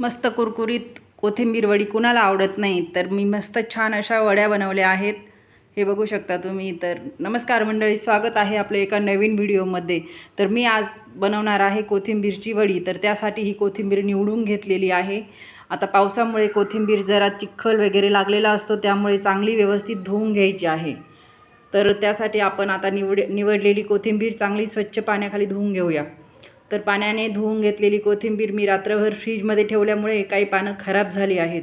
मस्त कुरकुरीत कोथिंबीर वडी कुणाला आवडत नाही तर मी मस्त छान अशा वड्या बनवल्या आहेत. हे बघू शकता तुम्ही. तर नमस्कार मंडळी स्वागत आहे आपल्या एका नवीन व्हिडिओमध्ये. तर मी आज बनवणार आहे कोथिंबीरची वडी तर त्यासाठी ही कोथिंबीर निवडून घेतलेली आहे. आता पावसामुळे कोथिंबीर जरा चिखल वगैरे लागलेला असतो त्यामुळे चांगली व्यवस्थित धुवून घ्यायची आहे. तर त्यासाठी आपण आता निवड निवडलेली कोथिंबीर चांगली स्वच्छ पाण्याखाली धुवून घेऊया. तर पाण्याने धुवून घेतलेली कोथिंबीर मी रात्रभर फ्रीजमध्ये ठेवल्यामुळे काही पानं खराब झाली आहेत.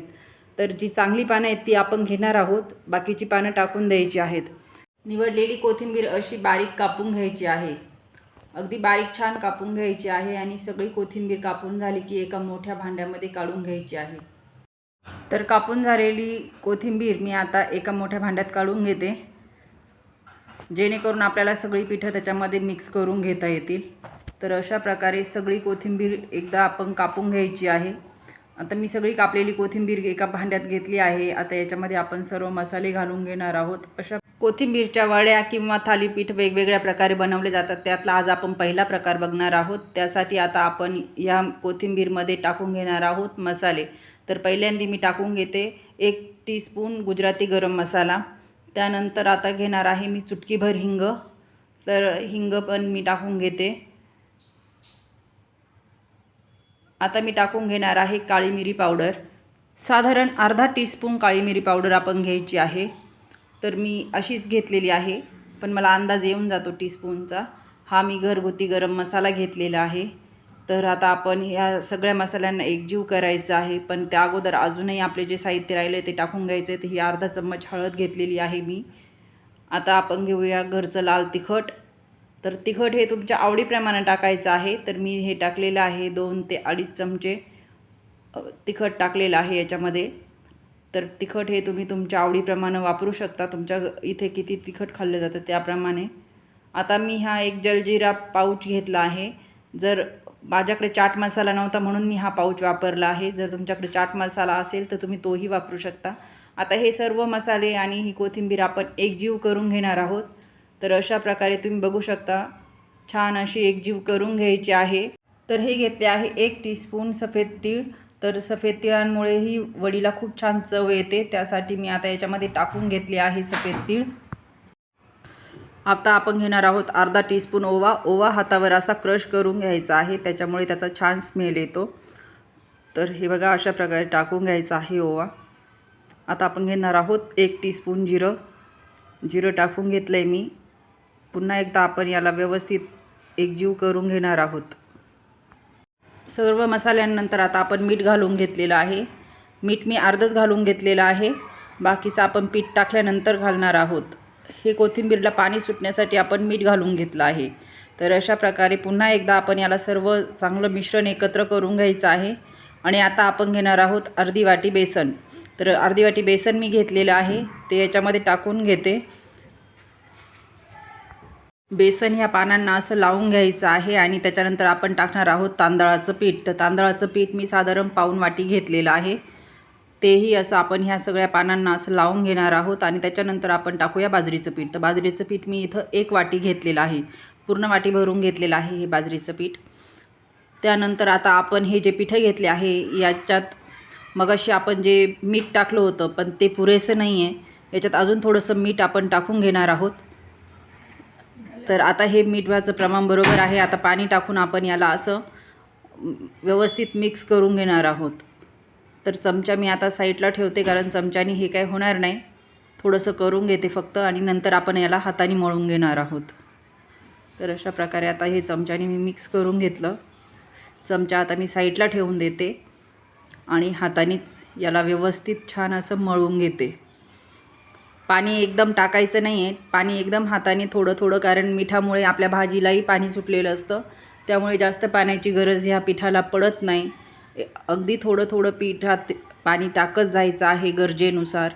तर जी चांगली पानं आहेत ती आपण घेणार आहोत. बाकीची पानं टाकून द्यायची आहेत. निवडलेली कोथिंबीर अशी बारीक कापून घ्यायची आहे. अगदी बारीक छान कापून घ्यायची आहे आणि सगळी कोथिंबीर कापून झाली की एका मोठ्या भांड्यामध्ये काढून घ्यायची आहे. तर कापून झालेली कोथिंबीर मी आता एका मोठ्या भांड्यात काढून घेते. जेणेकरून आपल्याला सगळी पिठं त्याच्यामध्ये मिक्स करून घेता येतील. तर अशा प्रकारे सगळी कोथिंबीर एकदा आपण कापून घ्यायची आहे. आता मी सगळी कापलेली कोथिंबीर एका भांड्यात घेतली आहे. आता याच्यामध्ये आपण सर्व मसाले घालून घेणार आहोत. अशा कोथिंबीरच्या वड्या किंवा थालीपीठ वेगवेगळ्या प्रकारे बनवले जातात. त्यातला आज आपण पहिला प्रकार बघणार आहोत. त्यासाठी आता आपण या कोथिंबीरमध्ये टाकून घेणार आहोत मसाले. तर पहिल्यांदा मी टाकून घेते. एक टीस्पून गुजराती गरम मसाला. त्यानंतर आता घेणार आहे मी चुटकीभर हिंग. तर हिंग पण मी टाकून घेते. आता मी टाकून घेणार आहे काळी मिरी पावडर. साधारण अर्धा टीस्पून काळी मिरी पावडर आपण घ्यायची आहे. तर मी अशीच घेतलेली आहे पण मला अंदाज येऊन जातो टीस्पूनचा हा मी घरगुती गरम मसाला घेतलेला आहे. तर आता आपण ह्या सगळ्या मसाल्यांना एकजीव करायचं आहे पण त्या अगोदर अजूनही आपले जे साहित्य राहिले ते टाकून घ्यायचे तर ही अर्धा चम्मच हळद घेतलेली आहे मी. आता आपण घेऊया घरचं लाल तिखट. तर तिखट हे तुमच्या आवडीप्रमाणे टाकायचं आहे. तर मी हे टाकलेलं आहे. दोन ते अडीच चमचे तिखट टाकलेलं आहे याच्यामध्ये. तर तिखट हे तुम्ही तुमच्या आवडीप्रमाणे वापरू शकता. तुमच्या इथे किती तिखट खाल्लं जातं त्याप्रमाणे. आता मी हा एक जलजिरा पाऊच घेतला आहे. जर माझ्याकडे चाट मसाला नव्हता म्हणून मी हा पाऊच वापरला आहे. जर तुमच्याकडे चाट मसाला असेल तर तुम्ही तोही वापरू शकता. आता हे सर्व मसाले आणि ही कोथिंबीर आपण एकजीव करून घेणार आहोत. तर अशा प्रकारे तुम्ही बघू शकता छान अशी एकजीव करून घ्यायची आहे. तर हे घेतले आहे एक टीस्पून सफेद तीळ. तर सफेद तिळांमुळे ही वडीला खूप छान चव येते. त्यासाठी मी आता याच्यामध्ये टाकून घेतले आहे सफेद तीळ. आता आपण घेणार आहोत अर्धा टीस्पून ओवा. ओवा हातावर असा क्रश करून घ्यायचा आहे. त्याच्यामुळे त्याचा छान स्मेल येतो. तर हे बघा अशा प्रकारे टाकून घ्यायचा आहे ओवा. आता आपण घेणार आहोत एक टीस्पून जिरं. जिरं टाकून घेतलं आहे मी. पुन्हा एकदा आपण याला व्यवस्थित एकजीव करून घेणार आहोत. सर्व मसाल्यांनंतर आता आपण मीठ घालून घेतलेलं आहे. मीठ मी अर्धच घालून घेतलेलं आहे. बाकीचं आपण पीठ टाकल्यानंतर घालणार आहोत. हे कोथिंबीरला पाणी सुटण्यासाठी आपण मीठ घालून घेतलं आहे. तर अशा प्रकारे पुन्हा एकदा आपण याला सर्व चांगलं मिश्रण एकत्र करून घ्यायचं आहे. आणि आता आपण घेणार आहोत अर्धी वाटी बेसन. तर अर्धी वाटी बेसन मी घेतलेलं आहे. ते याच्यामध्ये टाकून घेते. बेसन ह्या पानांना असं लावून घ्यायचं आहे आणि त्याच्यानंतर आपण टाकणार आहोत तांदळाचं पीठ. तर तांदळाचं पीठ मी साधारण पाऊन वाटी घेतलेलं आहे. तेही असं आपण ह्या सगळ्या पानांना असं लावून घेणार आहोत आणि त्याच्यानंतर आपण टाकूया बाजरीचं पीठ. तर बाजरीचं पीठ मी इथं एक वाटी घेतलेलं आहे. पूर्ण वाटी भरून घेतलेलं आहे हे बाजरीचं पीठ. त्यानंतर आता आपण हे जे पिठं घेतले आहे याच्यात मगाशी आपण जे मीठ टाकलं होतं पण ते पुरेसं नाही आहे याच्यात अजून थोडंसं मीठ आपण टाकून घेणार आहोत. तर आता हे मिठवाचं प्रमाण बरोबर आहे. आता पाणी टाकून आपण याला असं व्यवस्थित मिक्स करून घेणार आहोत. तर चमचा मी आता साईडला ठेवते कारण चमच्याने हे काय होणार नाही. थोडंसं करून घेते फक्त आणि नंतर आपण याला हाताने मळून घेणार आहोत. तर अशा प्रकारे आता हे चमच्याने मी मिक्स करून घेतलं. चमचा आता मी साईडला ठेवून देते आणि हातानेच याला व्यवस्थित छान असं मळून घेते. पाणी एकदम टाकायचं नाही आहे पाणी एकदम हाताने थोडं थोडं कारण मिठामुळे आपल्या भाजीलाही पाणी सुटलेलं असतं. त्यामुळे जास्त पाण्याची गरज ह्या पिठाला पडत नाही. अगदी थोडं थोडं पिठात पाणी टाकत जायचं आहे गरजेनुसार.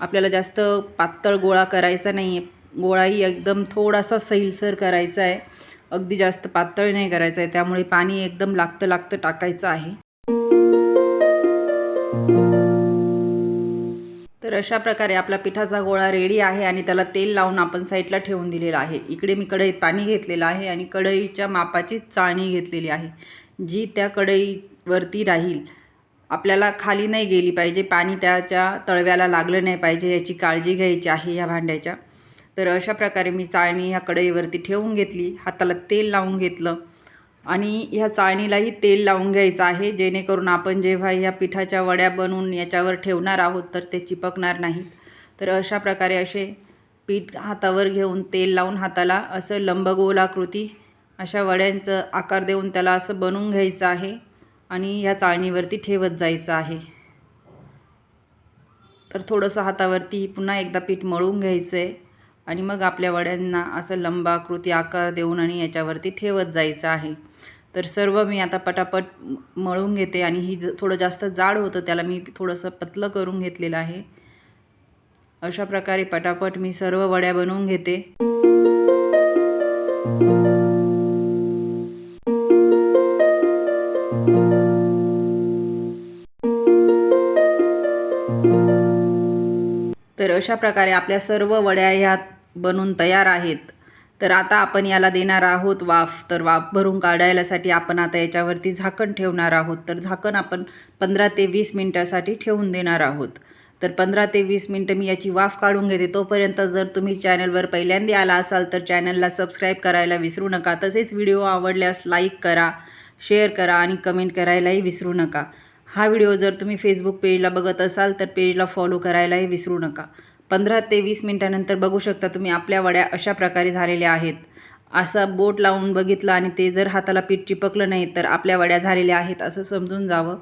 आपल्याला जास्त पातळ गोळा करायचा नाही आहे गोळाही एकदम थोडासा सैलसर करायचा आहे. अगदी जास्त पातळ नाही करायचं आहे. त्यामुळे पाणी एकदम लागतं लागतं टाकायचं आहे. तर अशा प्रकारे आपला पिठाचा गोळा रेडी आहे आणि त्याला तेल लावून आपण साईडला ठेवून दिलेलं आहे. इकडे मी कढईत पाणी घेतलेलं आहे आणि कढईच्या मापाची चाळणी घेतलेली आहे. जी त्या कढईवरती राहील. आपल्याला खाली नाही गेली पाहिजे पाणी त्याच्या तळव्याला लागलं नाही पाहिजे याची काळजी घ्यायची आहे या भांड्याच्या. तर अशा प्रकारे मी चाळणी ह्या कढईवरती ठेवून घेतली. हाताला तेल लावून घेतलं. आणि ह्या चाळणीलाही तेल लावून घ्यायचं आहे. जेणेकरून आपण जेव्हा ह्या पिठाच्या वड्या बनवून याच्यावर ठेवणार आहोत तर ते चिपकणार नाहीत. तर अशा प्रकारे असे पीठ हातावर घेऊन तेल लावून हाताला असं लंबगोलाकृती अशा वड्यांचं आकार देऊन त्याला असं बनवून घ्यायचं आहे आणि ह्या चाळणीवरती ठेवत जायचं आहे. तर थोडंसं हातावरती पुन्हा एकदा पीठ मळून घ्यायचं आहे आणि मग आपल्या वड्यांना असं लंबाकृती आकार देऊन आणि याच्यावरती ठेवत जायचं आहे. तर सर्व मी आता पटापट मळून घेते आणि ही थोडं जास्त जाड होतं त्याला मी थोडंसं पतलं करून घेतलेलं आहे. अशा प्रकारे पटापट मी सर्व वड्या बनवून घेते. तर अशा प्रकारे आपल्या सर्व वड्या ह्या बनून तयार आहेत. तर आता आपण याला देणार आहोत वाफ. तर वाफ भरून काढायलासाठी आपण आता याच्यावरती झाकण ठेवणार आहोत. तर झाकण आपण पंधरा ते वीस मिनटासाठी ठेवून देणार आहोत. तर पंधरा ते वीस मिनटं मी याची वाफ काढून घेते. तोपर्यंत जर तुम्ही चॅनलवर पहिल्यांदा आला असाल तर चॅनलला सबस्क्राईब करायला विसरू नका. तसेच व्हिडिओ आवडल्यास लाईक करा शेअर करा आणि कमेंट करायलाही विसरू नका. हा व्हिडिओ जर तुम्ही फेसबुक पेजला बघत असाल तर पेजला फॉलो करायलाही विसरू नका. पंधरा ते वीस मिनटानंतर बघू शकता तुम्ही आपल्या वड्या अशा प्रकारे झालेल्या आहेत. असा बोट लावून बघितलं आणि ते जर हाताला पीठ चिपकलं नाही तर आपल्या वड्या झालेल्या आहेत असं समजून जावं.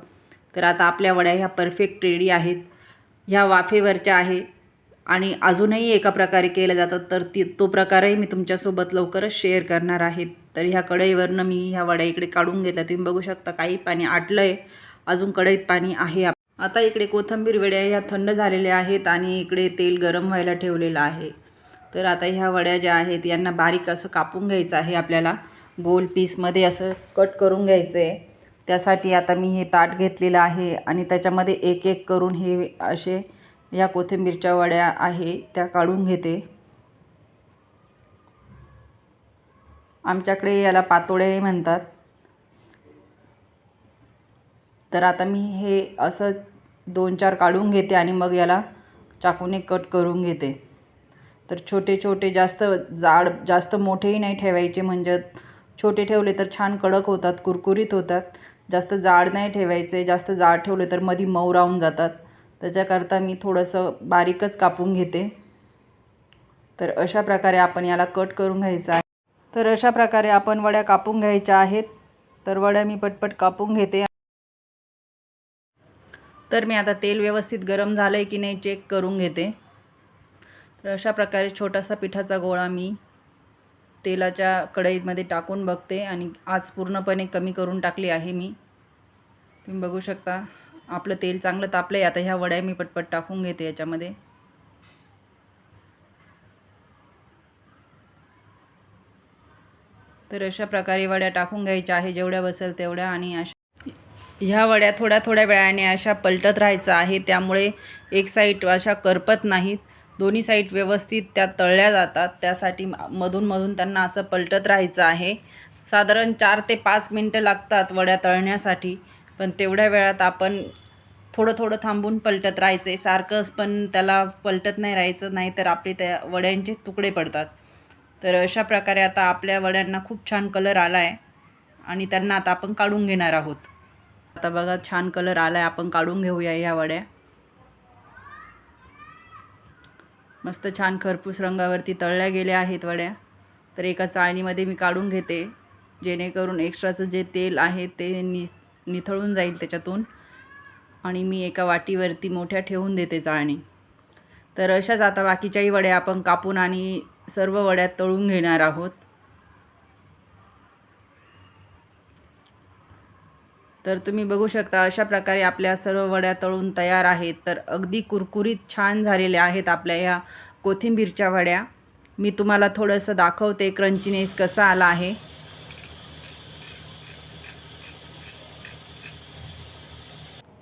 तर आता आपल्या वड्या ह्या परफेक्ट रेडी आहेत. ह्या वाफेवरच्या आहे आणि अजूनही एका प्रकारे केलं जातं तर ती तो प्रकारही मी तुमच्यासोबत लवकरच शेअर करणार आहे. तर ह्या कढईवरनं मी ह्या वड्या इकडे काढून घेतल्या. तुम्ही बघू शकता काही पाणी आटलं आहे अजून कढईत पाणी आहे. आता इकडे कोथंबीर वड्या ह्या थंड झालेल्या आहेत आणि इकडे तेल गरम व्हायला ठेवलेलं आहे. तर आता ह्या वड्या ज्या आहेत यांना बारीक असं कापून घ्यायचं आहे आपल्याला. गोल पीसमध्ये असं कट करून घ्यायचं. आहे त्यासाठी आता मी हे ताट घेतलेलं आहे आणि त्याच्यामध्ये एक एक करून हे असे या कोथिंबीरच्या वड्या आहे त्या काढून घेते. आमच्याकडे याला पातोळ्याही म्हणतात. तर आता मी हे असं दोन चार काढून घेते आणि मग याला चाकूने कट करून घेते. तर छोटे छोटे जास्त जाड जास्त मोठेही नाही ठेवायचे. म्हणजे छोटे ठेवले तर छान कडक होतात कुरकुरीत होतात. जास्त जाड नाही ठेवायचे. जास्त जाड ठेवले तर मधी मऊ राहून जातात. त्याच्याकरता मी थोडंसं बारीकच कापून घेते. तर अशा प्रकारे आपण याला कट करून घ्यायचा आहे. तर अशा प्रकारे आपण वड्या कापून घ्यायच्या आहेत. तर वड्या मी पटपट कापून घेते. तर मी आता तेल व्यवस्थित गरम झालं आहे की नाही चेक करून घेते. तर अशा प्रकारे छोटासा पिठाचा गोळा मी तेलाच्या कढईमध्ये टाकून बघते आणि आज पूर्णपणे कमी करून टाकली आहे मी. तुम्ही बघू शकता आपलं तेल चांगलं तापलं आहे आता ह्या वड्या मी पटपट टाकून घेते याच्यामध्ये. तर अशा प्रकारे वड्या टाकून घ्यायच्या आहे जेवढ्या बसेल तेवढ्या आणि अशा ह्या वड्या थोड्या थोड्या वेळाने अशा पलटत राहायचं आहे त्यामुळे एक साईड अशा करपत नाहीत. दोन्ही साईड व्यवस्थित त्या तळल्या जातात. त्यासाठी मधून मधून त्यांना असं पलटत राहायचं आहे. साधारण चार ते पाच मिनटं लागतात वड्या तळण्यासाठी पण तेवढ्या वेळात आपण थोडं थोडं थांबून पलटत राहायचे. सारखं पण त्याला पलटत नाही राहायचं नाही तर आपले त्या वड्यांचे तुकडे पडतात. तर अशा प्रकारे आता आपल्या वड्यांना खूप छान कलर आला आहे आणि त्यांना आता आपण काढून घेणार आहोत. आता बघा छान कलर आला आहे आपण काढून घेऊया ह्या वड्या. मस्त छान खरपूस रंगावरती तळल्या गेल्या आहेत वड्या. तर एका चाळणीमध्ये मी काढून घेते जेणेकरून एक्स्ट्राचं जे तेल आहे ते नि निथळून जाईल त्याच्यातून. आणि मी एका वाटीवरती मोठ्या ठेवून देते चाळणी. तर अशाच आता बाकीच्याही वड्या आपण कापून आणि सर्व वड्या तळून घेणार आहोत. तर तुम्ही बघू शकता अशा प्रकारे आपल्या सर्व वड्या तळून तयार आहेत. तर अगदी कुरकुरीत छान झालेल्या आहेत आपल्या ह्या कोथिंबीरच्या वड्या. मी तुम्हाला थोडंसं दाखवते क्रंचीनेस कसा आला आहे.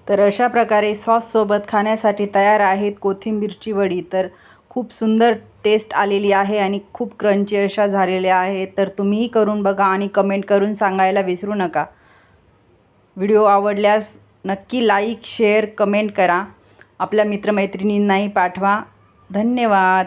तर अशा प्रकारे सॉससोबत खाण्यासाठी तयार आहेत कोथिंबीरची वडी. तर खूप सुंदर टेस्ट आलेली आहे आणि खूप क्रंची अशा झालेल्या आहेत. तर तुम्हीही करून बघा आणि कमेंट करून सांगायला विसरू नका. व्हिडिओ आवडल्यास नक्की लाईक शेअर कमेंट करा. आपल्या मित्रमैत्रिणींनाही पाठवा. धन्यवाद.